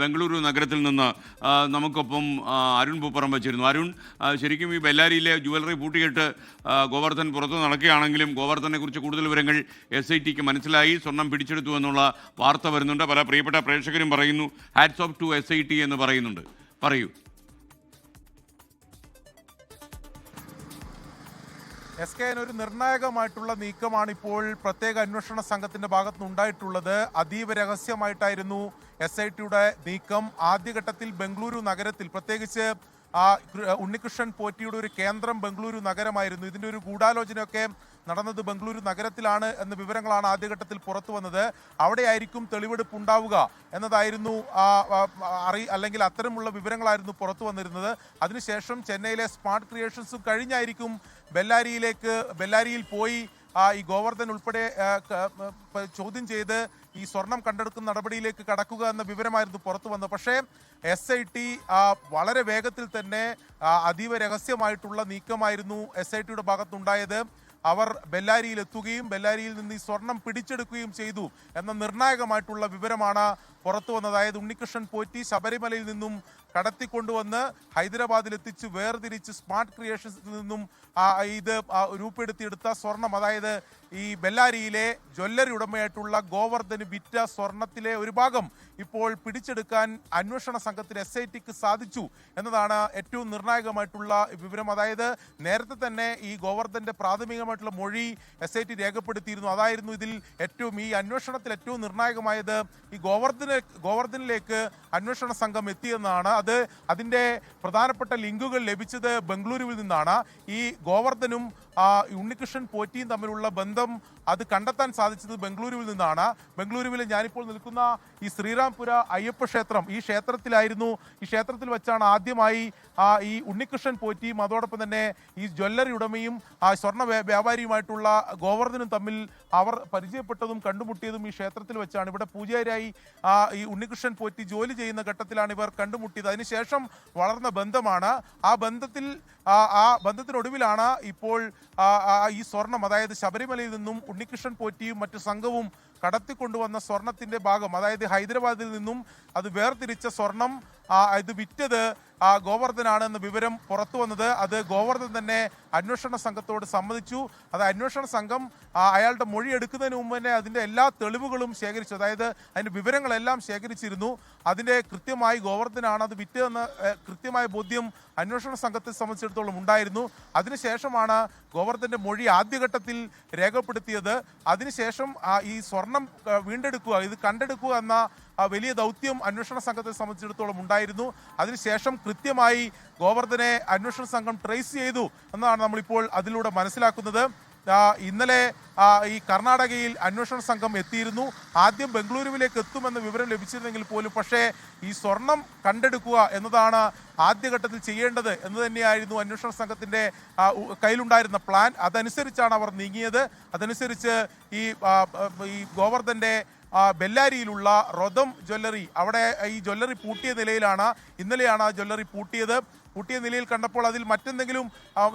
ബംഗളൂരു നഗരത്തിൽ നിന്ന് നമുക്കൊപ്പം അരുൺ പൂപ്പറം വച്ചിരുന്നു. അരുൺ ശരിക്കും ഈ ബെല്ലാരിയിലെ ജുവലറി പൂട്ടിയിട്ട് ഗോവർദ്ധൻ പുറത്തു നടക്കുകയാണെങ്കിലും ഗോവർദ്ധനെ കുറിച്ച് കൂടുതൽ വിവരങ്ങൾ എസ് ഐ ടിക്ക് മനസ്സിലായി സ്വർണം പിടിച്ചെടുത്തു എന്നുള്ള വാർത്ത വരുന്നുണ്ട്. പല പ്രിയപ്പെട്ട പ്രേക്ഷകരും പറയുന്നു hats off to S I T എന്ന് പറയുന്നുണ്ട്. പറയൂ. എസ് കെ ഒരു നിർണായകമായിട്ടുള്ള നീക്കമാണ് ഇപ്പോൾ പ്രത്യേക അന്വേഷണ സംഘത്തിന്റെ ഭാഗത്തുനിന്നുണ്ടായിട്ടുള്ളത്. അതീവ രഹസ്യമായിട്ടായിരുന്നു എസ് ഐ ടിയുടെ നീക്കം ആദ്യഘട്ടത്തിൽ ബംഗളൂരു നഗരത്തിൽ പ്രത്യേകിച്ച് ഉണ്ണികൃഷ്ണൻ പോറ്റിയുടെ ഒരു കേന്ദ്രം ബംഗളൂരു നഗരമായിരുന്നു. ഇതിന്റെ ഒരു ഗൂഢാലോചനയൊക്കെ നടന്നത് ബംഗളൂരു നഗരത്തിലാണ് എന്ന വിവരങ്ങളാണ് ആദ്യഘട്ടത്തിൽ പുറത്തു വന്നത്. അവിടെയായിരിക്കും തെളിവെടുപ്പ് ഉണ്ടാവുക എന്നതായിരുന്നു അറി അല്ലെങ്കിൽ അത്തരമുള്ള വിവരങ്ങളായിരുന്നു പുറത്തു വന്നിരുന്നത്. അതിനുശേഷം ചെന്നൈയിലെ സ്മാർട്ട് ക്രിയേഷൻസും കഴിഞ്ഞായിരിക്കും ബെല്ലാരിയിലേക്ക് ബെല്ലാരിയിൽ പോയി ഈ ഗോവർദ്ധൻ ഉൾപ്പെടെ ആ, ചോദ്യം ചെയ്ത് ഈ സ്വർണം കണ്ടെടുക്കുന്ന നടപടിയിലേക്ക് കടക്കുക എന്ന വിവരമായിരുന്നു പുറത്തു വന്നത്. പക്ഷേ എസ് ഐ ടി വളരെ വേഗത്തിൽ തന്നെ ആ, അതീവ രഹസ്യമായിട്ടുള്ള നീക്കമായിരുന്നു എസ് ഐ ടിയുടെ ഭാഗത്തുണ്ടായത്. അവർ ബെല്ലാരിയിൽ എത്തുകയും ബെല്ലാരിയിൽ നിന്ന് ഈ സ്വർണം പിടിച്ചെടുക്കുകയും ചെയ്തു എന്ന നിർണായകമായിട്ടുള്ള വിവരമാണ് പുറത്തു വന്നത് അതായത് ഉണ്ണികൃഷ്ണൻ പോറ്റി ശബരിമലയിൽ നിന്നും കടത്തിക്കൊണ്ടുവന്ന് ഹൈദരാബാദിൽ എത്തിച്ച് വേർതിരിച്ച് സ്മാർട്ട് ക്രിയേഷൻസിൽ നിന്നും ഇത് രൂപപ്പെടുത്തിയെടുത്ത സ്വർണം. അതായത് ഈ ബെല്ലാരിയിലെ ജ്വല്ലറി ഉടമയായിട്ടുള്ള ഗോവർദ്ധന് വിറ്റ സ്വർണത്തിലെ ഒരു ഭാഗം ഇപ്പോൾ പിടിച്ചെടുക്കാൻ അന്വേഷണ സംഘത്തിന് എസ് ഐ ടിക്ക് സാധിച്ചു എന്നതാണ് ഏറ്റവും നിർണായകമായിട്ടുള്ള വിവരം. അതായത് നേരത്തെ തന്നെ ഈ ഗോവർദ്ധന്റെ പ്രാഥമികമായിട്ടുള്ള മൊഴി എസ് ഐ ടി രേഖപ്പെടുത്തിയിരുന്നു. അതായിരുന്നു ഇതിൽ ഏറ്റവും ഈ അന്വേഷണത്തിൽ ഏറ്റവും നിർണായകമായത് ഈ ഗോവർദ്ധന ഗോവർദ്ധനിലേക്ക് അന്വേഷണ സംഘം എത്തിയെന്നാണ്. അത് അതിന്റെ പ്രധാനപ്പെട്ട ലിങ്കുകൾ ലഭിച്ചത് ബംഗളൂരുവിൽ നിന്നാണ്. ഈ ഗോവർദ്ധനും ഉണ്ണികൃഷ്ണൻ പോറ്റിയും തമ്മിലുള്ള ബന്ധം അത് കണ്ടെത്താൻ സാധിച്ചത് ബംഗളൂരുവിൽ നിന്നാണ്. ബംഗളൂരുവിൽ ഞാനിപ്പോൾ നിൽക്കുന്ന ഈ ശ്രീരാംപുര അയ്യപ്പ ക്ഷേത്രം ഈ ക്ഷേത്രത്തിലായിരുന്നു. ഈ ക്ഷേത്രത്തിൽ വെച്ചാണ് ആദ്യമായി ആ, ഈ ഉണ്ണികൃഷ്ണൻ പോറ്റിയും അതോടൊപ്പം തന്നെ ഈ ജ്വല്ലറി ഉടമയും ആ സ്വർണ വ്യാപാരിയുമായിട്ടുള്ള ഗോവർദ്ധനും തമ്മിൽ അവർ പരിചയപ്പെട്ടതും കണ്ടുമുട്ടിയതും ഈ ക്ഷേത്രത്തിൽ വെച്ചാണ്. ഇവിടെ പൂജാരിയായി ആ, ഈ ഉണ്ണികൃഷ്ണൻ പോറ്റി ജോലി ചെയ്യുന്ന ഘട്ടത്തിലാണ് ഇവർ കണ്ടുമുട്ടിയത്. അതിനുശേഷം വളർന്ന ബന്ധമാണ്. ആ ബന്ധത്തിൽ ആ ആ ബന്ധത്തിനൊടുവിലാണ് ഇപ്പോൾ ആ, ആ, ഈ സ്വർണം അതായത് ശബരിമലയിൽ നിന്നും ഉണ്ണികൃഷ്ണൻ പോറ്റിയും മറ്റു സംഘവും കടത്തിക്കൊണ്ടുവന്ന സ്വർണത്തിന്റെ ഭാഗം അതായത് ഹൈദരാബാദിൽ നിന്നും അത് വേർതിരിച്ച സ്വർണം ഇത് വിറ്റത് ആ, ഗോവർദ്ധനാണെന്ന് വിവരം പുറത്തു വന്നത്. അത് ഗോവർദ്ധൻ തന്നെ അന്വേഷണ സംഘത്തോട് സമ്മതിച്ചു. അത് അന്വേഷണ സംഘം അയാളുടെ മൊഴി എടുക്കുന്നതിന് മുമ്പ് തന്നെ അതിന്റെ എല്ലാ തെളിവുകളും ശേഖരിച്ചു. അതായത് അതിന്റെ വിവരങ്ങളെല്ലാം ശേഖരിച്ചിരുന്നു. അതിന്റെ കൃത്യമായി ഗോവർദ്ധനാണ് അത് വിറ്റതെന്ന് ഏഹ്, കൃത്യമായ ബോധ്യം അന്വേഷണ സംഘത്തെ സംബന്ധിച്ചിടത്തോളം ഉണ്ടായിരുന്നു. അതിനുശേഷമാണ് ഗോവർദ്ധന്റെ മൊഴി ആദ്യഘട്ടത്തിൽ രേഖപ്പെടുത്തിയത്. അതിനുശേഷം ഈ സ്വർണം വീണ്ടെടുക്കുക ഇത് കണ്ടെടുക്കുക എന്ന വലിയ ദൗത്യം അന്വേഷണ സംഘത്തെ സംബന്ധിച്ചിടത്തോളം ഉണ്ടായിരുന്നു. അതിനുശേഷം കൃത്യമായി ഗോവർദ്ധനെ അന്വേഷണ സംഘം ട്രേസ് ചെയ്തു എന്നാണ് നമ്മളിപ്പോൾ അതിലൂടെ മനസ്സിലാക്കുന്നത്. ഇന്നലെ ഈ കർണാടകയിൽ അന്വേഷണ സംഘം എത്തിയിരുന്നു. ആദ്യം ബംഗളൂരുവിലേക്ക് എത്തുമെന്ന വിവരം ലഭിച്ചിരുന്നെങ്കിൽ പോലും പക്ഷേ ഈ സ്വർണം കണ്ടെടുക്കുക എന്നതാണ് ആദ്യഘട്ടത്തിൽ ചെയ്യേണ്ടത് എന്ന് തന്നെയായിരുന്നു അന്വേഷണ സംഘത്തിന്റെ കയ്യിലുണ്ടായിരുന്ന പ്ലാൻ. അതനുസരിച്ചാണ് അവർ നീങ്ങിയത്. അതനുസരിച്ച് ഈ ഈ ഗോവർദ്ധന്റെ ബെല്ലാരിയിലുള്ള റൊദം ജ്വല്ലറി അവിടെ ഈ ജ്വല്ലറി പൂട്ടിയ നിലയിലാണ് ഇന്നലെയാണ് ആ ജ്വല്ലറി പൂട്ടിയത്. പൂട്ടിയ നിലയിൽ കണ്ടപ്പോൾ അതിൽ മറ്റെന്തെങ്കിലും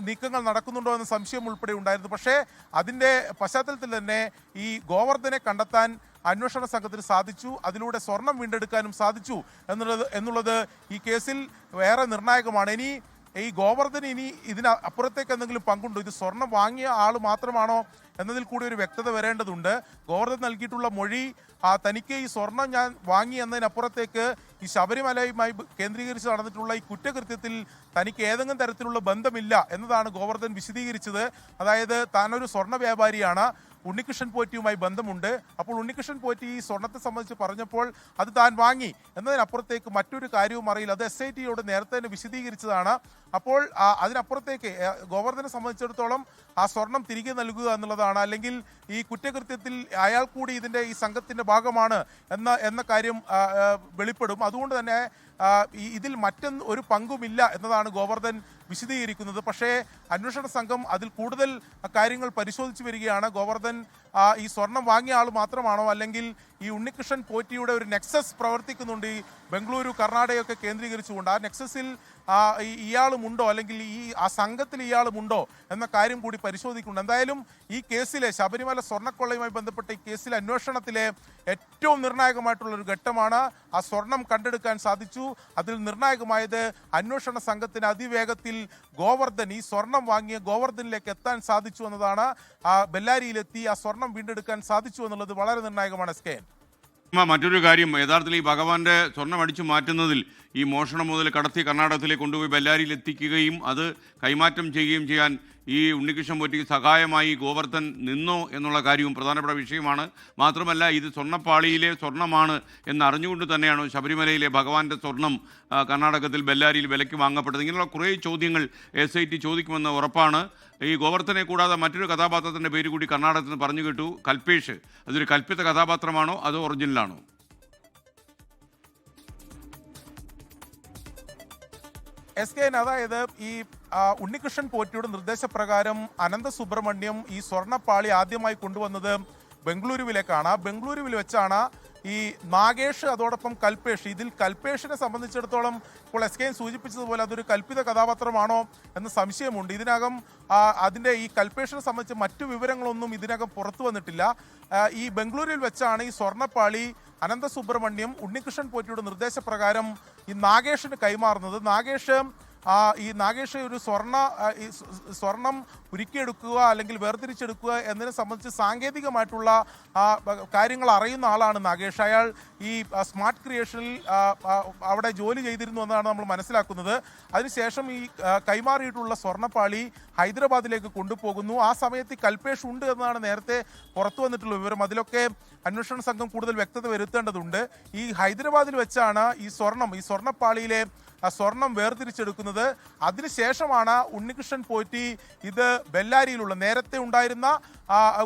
നീക്കങ്ങൾ നടക്കുന്നുണ്ടോ എന്ന സംശയം ഉൾപ്പെടെ ഉണ്ടായിരുന്നു. പക്ഷേ അതിന്റെ പശ്ചാത്തലത്തിൽ തന്നെ ഈ ഗോവർദ്ധനെ കണ്ടെത്താൻ അന്വേഷണ സംഘത്തിന് സാധിച്ചു അതിലൂടെ സ്വർണം വീണ്ടെടുക്കാനും സാധിച്ചു എന്നുള്ളത് എന്നുള്ളത് ഈ കേസിൽ വേറെ നിർണായകമാണ്. ഇനി ഈ ഗോവർദ്ധന് ഇനി ഇതിന് അപ്പുറത്തേക്ക് എന്തെങ്കിലും പങ്കുണ്ടോ? ഇത് സ്വർണം വാങ്ങിയ ആൾ മാത്രമാണോ എന്നതിൽ കൂടി ഒരു വ്യക്തത വരേണ്ടതുണ്ട്. ഗോവർദ്ധൻ നൽകിയിട്ടുള്ള മൊഴി ആ തനിക്ക് ഈ സ്വർണം ഞാൻ വാങ്ങി എന്നതിനപ്പുറത്തേക്ക് ഈ ശബരിമലയുമായി കേന്ദ്രീകരിച്ച് നടന്നിട്ടുള്ള ഈ കുറ്റകൃത്യത്തിൽ തനിക്ക് ഏതെങ്കിലും തരത്തിലുള്ള ബന്ധമില്ല എന്നതാണ് ഗോവർദ്ധൻ വിശദീകരിച്ചത്. അതായത് താനൊരു സ്വർണ വ്യാപാരിയാണ് ഉണ്ണികൃഷ്ണൻ പോറ്റിയുമായി ബന്ധമുണ്ട്. അപ്പോൾ ഉണ്ണികൃഷ്ണൻ പോറ്റി ഈ സ്വർണത്തെ സംബന്ധിച്ച് പറഞ്ഞപ്പോൾ അത് താൻ വാങ്ങി എന്നതിനപ്പുറത്തേക്ക് മറ്റൊരു കാര്യവും അറിയില്ല. അത് എസ് ഐ ടിയോട് നേരത്തെ തന്നെ വിശദീകരിച്ചതാണ്. അപ്പോൾ അതിനപ്പുറത്തേക്ക് ഗോവർദ്ധനെ സംബന്ധിച്ചിടത്തോളം ആ സ്വർണം തിരികെ നൽകുക എന്നുള്ളതാണ് അല്ലെങ്കിൽ ഈ കുറ്റകൃത്യത്തിൽ അയാൾ കൂടി ഇതിന്റെ ഈ സംഘത്തിന്റെ ഭാഗമാണ് എന്ന എന്ന കാര്യം വെളിപ്പെടും. അതുകൊണ്ട് തന്നെ ഇതിൽ മറ്റൊന്നും ഒരു പങ്കുമില്ല എന്നതാണ് ഗോവർദ്ധൻ വിശദീകരിക്കുന്നത്. പക്ഷേ അന്വേഷണ സംഘം അതിൽ കൂടുതൽ കാര്യങ്ങൾ പരിശോധിച്ചു വരികയാണ്. ഗോവർദ്ധൻ ഈ സ്വർണം വാങ്ങിയ ആൾ മാത്രമാണോ? അല്ലെങ്കിൽ ഈ ഉണ്ണികൃഷ്ണൻ പോറ്റിയുടെ ഒരു നെക്സസ് പ്രവർത്തിക്കുന്നുണ്ട് ഈ ബംഗളൂരു കർണാടകയൊക്കെ കേന്ദ്രീകരിച്ചുകൊണ്ട്. ആ നെക്സസിൽ ഇയാളുമുണ്ടോ? അല്ലെങ്കിൽ ഈ ആ സംഘത്തിൽ ഇയാളുമുണ്ടോ? എന്ന കാര്യം കൂടി പരിശോധിക്കുന്നുണ്ട്. എന്തായാലും ഈ കേസിലെ ശബരിമല സ്വർണക്കൊള്ളയുമായി ബന്ധപ്പെട്ട ഈ കേസിലെ അന്വേഷണത്തിലെ ഏറ്റവും നിർണായകമായിട്ടുള്ള ഒരു ഘട്ടമാണ് ആ സ്വർണം കണ്ടെടുക്കാൻ സാധിച്ചു. അതിൽ നിർണായകമായത് അന്വേഷണ സംഘത്തിന് അതിവേഗത്തിൽ ഗോവർദ്ധൻ ഈ സ്വർണം വാങ്ങിയ ഗോവർദ്ധനിലേക്ക് എത്താൻ സാധിച്ചു എന്നതാണ് ആ ബെല്ലാരിയിലെത്തി ആ സ്വർണം വീണ്ടെടുക്കാൻ സാധിച്ചു എന്നുള്ളത് വളരെ നിർണായകമാണ് എസ് കെ മറ്റൊരു കാര്യം യഥാർത്ഥത്തിൽ ഈ ഭഗവാന്റെ സ്വർണം അടിച്ചു മാറ്റുന്നതിൽ ഈ മോഷണം മുതൽ കടത്തി കർണാടകത്തിലേക്ക് കൊണ്ടുപോയി ബെല്ലാരിയിൽ എത്തിക്കുകയും അത് കൈമാറ്റം ചെയ്യുകയും ചെയ്യാൻ ഈ ഉണ്ണികൃഷ്ണൻ പോറ്റിക്ക് സഹായമായി ഗോവർദ്ധൻ നിന്നോ എന്നുള്ള കാര്യവും പ്രധാനപ്പെട്ട വിഷയമാണ്. മാത്രമല്ല ഇത് സ്വർണപ്പാളിയിലെ സ്വർണമാണ് എന്നറിഞ്ഞുകൊണ്ട് തന്നെയാണ് ശബരിമലയിലെ ഭഗവാന്റെ സ്വർണം കർണാടകത്തിൽ ബെല്ലാരിയിൽ വിലയ്ക്ക് വാങ്ങപ്പെട്ടത്? ഇങ്ങനെയുള്ള കുറേ ചോദ്യങ്ങൾ എസ് ഐ ടി ചോദിക്കുമെന്ന് ഉറപ്പാണ്. ഈ ഗോവർദ്ധനെ കൂടാതെ മറ്റൊരു കഥാപാത്രത്തിന്റെ പേര് കൂടി കർണാടകത്തിൽ നിന്ന് പറഞ്ഞു കേട്ടു. കൽപേഷ്. അതൊരു കൽപ്പിത കഥാപാത്രമാണോ അതോ ഒറിജിനലാണോ? എസ് കെ അതായത് ഈ ഉണ്ണികൃഷ്ണൻ പോറ്റിയുടെ നിർദ്ദേശപ്രകാരം അനന്ത സുബ്രഹ്മണ്യം ഈ സ്വർണപ്പാളി ആദ്യമായി കൊണ്ടുവന്നത് ബംഗളൂരുവിലേക്കാണ്. ബംഗളൂരുവിൽ വെച്ചാണ് ഈ നാഗേഷ് അതോടൊപ്പം കൽപേഷ്. ഇതിൽ കൽപേഷിനെ സംബന്ധിച്ചിടത്തോളം ഇപ്പോൾ എസ് കെ സൂചിപ്പിച്ചതുപോലെ അതൊരു കൽപ്പിത കഥാപാത്രമാണോ എന്ന സംശയമുണ്ട്. ഇതിനകം അതിന്റെ ഈ കൽപേഷിനെ സംബന്ധിച്ച് മറ്റു വിവരങ്ങളൊന്നും ഇതിനകം പുറത്തു വന്നിട്ടില്ല. ഈ ബംഗളൂരുവിൽ വെച്ചാണ് ഈ സ്വർണപ്പാളി അനന്ത സുബ്രഹ്മണ്യം ഉണ്ണികൃഷ്ണൻ പോറ്റിയുടെ നിർദ്ദേശപ്രകാരം ഈ നാഗേഷിന് കൈമാറുന്നത്. നാഗേഷ് ഈ നാഗേഷ് ഒരു സ്വർണ ആ, സ്വർണം ഉരുക്കിയെടുക്കുക അല്ലെങ്കിൽ വേർതിരിച്ചെടുക്കുക എന്നതിനെ സംബന്ധിച്ച് സാങ്കേതികമായിട്ടുള്ള കാര്യങ്ങൾ അറിയുന്ന ആളാണ് നാഗേഷ്. അയാൾ ഈ സ്മാർട്ട് ക്രിയേഷനിൽ ആ, ആ, അവിടെ ജോലി ചെയ്തിരുന്നു എന്നാണ് നമ്മൾ മനസ്സിലാക്കുന്നത്. അതിനുശേഷം ഈ ആ, കൈമാറിയിട്ടുള്ള സ്വർണപ്പാളി ഹൈദരാബാദിലേക്ക് കൊണ്ടുപോകുന്നു. ആ സമയത്ത് കൽപേഷ് ഉണ്ട് എന്നാണ് നേരത്തെ പുറത്തു വന്നിട്ടുള്ള വിവരം. അതിലൊക്കെ അന്വേഷണ സംഘം കൂടുതൽ വ്യക്തത വരുത്തേണ്ടതുണ്ട്. ഈ ഹൈദരാബാദിൽ വെച്ചാണ് ഈ സ്വർണം ഈ സ്വർണപ്പാളിയിലെ ആ സ്വർണം വേർതിരിച്ചെടുക്കുന്നത്. അതിനുശേഷമാണ് ഉണ്ണികൃഷ്ണൻ പോറ്റി ഇത് ബെല്ലാരിയിലുള്ള നേരത്തെ ഉണ്ടായിരുന്ന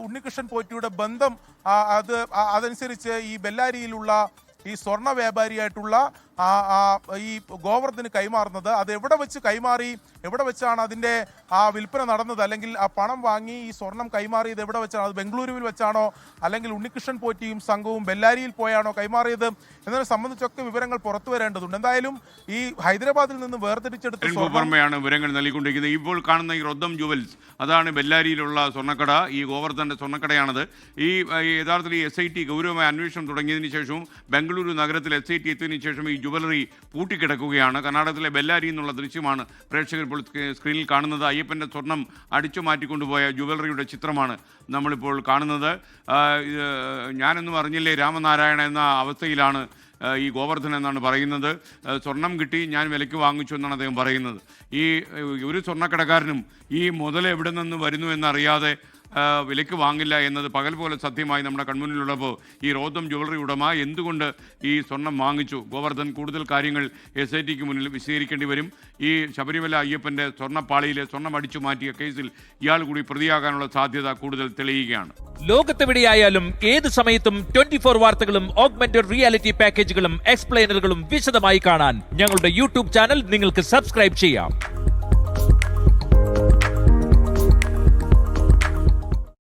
ഉണ്ണികൃഷ്ണൻ പോറ്റിയുടെ ബന്ധം അത് അതനുസരിച്ച് ഈ ബെല്ലാരിയിലുള്ള ഈ സ്വർണ വ്യാപാരിയായിട്ടുള്ള ഈ ഗോവർദ്ധന് കൈമാറുന്നത്. അത് എവിടെ വെച്ച് കൈമാറി? എവിടെ വെച്ചാണ് അതിന്റെ ആ വിൽപ്പന നടന്നത്? അല്ലെങ്കിൽ ആ പണം വാങ്ങി ഈ സ്വർണം കൈമാറിയത് എവിടെ വെച്ചാണ്? അത് ബംഗളൂരുവിൽ വെച്ചാണോ? അല്ലെങ്കിൽ ഉണ്ണികൃഷ്ണൻ പോറ്റിയും സംഘവും ബെല്ലാരിയിൽ പോയാണോ കൈമാറിയത്? എന്നതിനെ സംബന്ധിച്ചൊക്കെ വിവരങ്ങൾ പുറത്തു വരേണ്ടതുണ്ട്. എന്തായാലും ഈ ഹൈദരാബാദിൽ നിന്ന് വേർതിരിച്ചെടുത്ത് പൂപ്പർമ്മയാണ് വിവരങ്ങൾ നൽകിക്കൊണ്ടിരിക്കുന്നത്. ഇപ്പോൾ കാണുന്ന ഈ റൊദ്ദം ജുവൽസ് അതാണ് ബെല്ലാരിയിലുള്ള സ്വർണക്കട ഈ ഗോവർദ്ധന്റെ സ്വർണക്കടയാണത്. ഈ ആ, ഈ യഥാർത്ഥത്തിൽ എസ് ഐ ടി ഗൗരവമായ അന്വേഷണം തുടങ്ങിയതിന് ശേഷവും ബംഗളൂരു നഗരത്തിൽ എസ് ഐ ടി എത്തിയതിനു ശേഷം ഈ ജുവലറി പൂട്ടിക്കിടക്കുകയാണ്. കർണാടകത്തിലെ ബെല്ലാരി എന്നുള്ള ദൃശ്യമാണ് പ്രേക്ഷകർ ഇപ്പോൾ സ്ക്രീനിൽ കാണുന്നത്. അയ്യപ്പന്റെ സ്വർണം അടിച്ചു മാറ്റിക്കൊണ്ടുപോയ ജുവലറിയുടെ ചിത്രമാണ് നമ്മളിപ്പോൾ കാണുന്നത്. ഞാനൊന്നും അറിഞ്ഞില്ലേ രാമനാരായണ എന്ന അവസ്ഥയിലാണ് ഈ ഗോവർദ്ധൻ എന്നാണ് പറയുന്നത്. സ്വർണം കിട്ടി ഞാൻ വിലയ്ക്ക് വാങ്ങിച്ചു എന്നാണ് അദ്ദേഹം പറയുന്നത്. ഈ ഒരു സ്വർണക്കടക്കാരനും ഈ മുതൽ എവിടെ നിന്ന് വരുന്നു എന്നറിയാതെ വിലയ്ക്ക് വാങ്ങില്ല എന്നത് പകൽ പോലെ സത്യമായി നമ്മുടെ കൺമുന്നിലുള്ളപ്പോൾ ഈ റോദം ജ്വല്ലറി ഉടമ എന്തുകൊണ്ട് ഈ സ്വർണം വാങ്ങിച്ചു? ഗോവർദ്ധൻ കൂടുതൽ കാര്യങ്ങൾ എസ് ഐ ടിക്ക് മുന്നിൽ വിശദീകരിക്കേണ്ടി വരും. ഈ ശബരിമല അയ്യപ്പന്റെ സ്വർണപ്പാളിയിലെ സ്വർണം അടിച്ചു മാറ്റിയ കേസിൽ ഇയാൾ കൂടി പ്രതിയാകാനുള്ള സാധ്യത കൂടുതൽ തെളിയുകയാണ്. ലോകത്തെവിടെയായാലും ഏത് സമയത്തും ട്വന്റി ഫോർ വാർത്തകളും ഓഗ്മെന്റഡ് റിയാലിറ്റി പാക്കേജുകളും എക്സ്പ്ലെയിനറുകളും വിശദമായി കാണാൻ ഞങ്ങളുടെ യൂട്യൂബ് ചാനൽ നിങ്ങൾക്ക് സബ്സ്ക്രൈബ് ചെയ്യാം.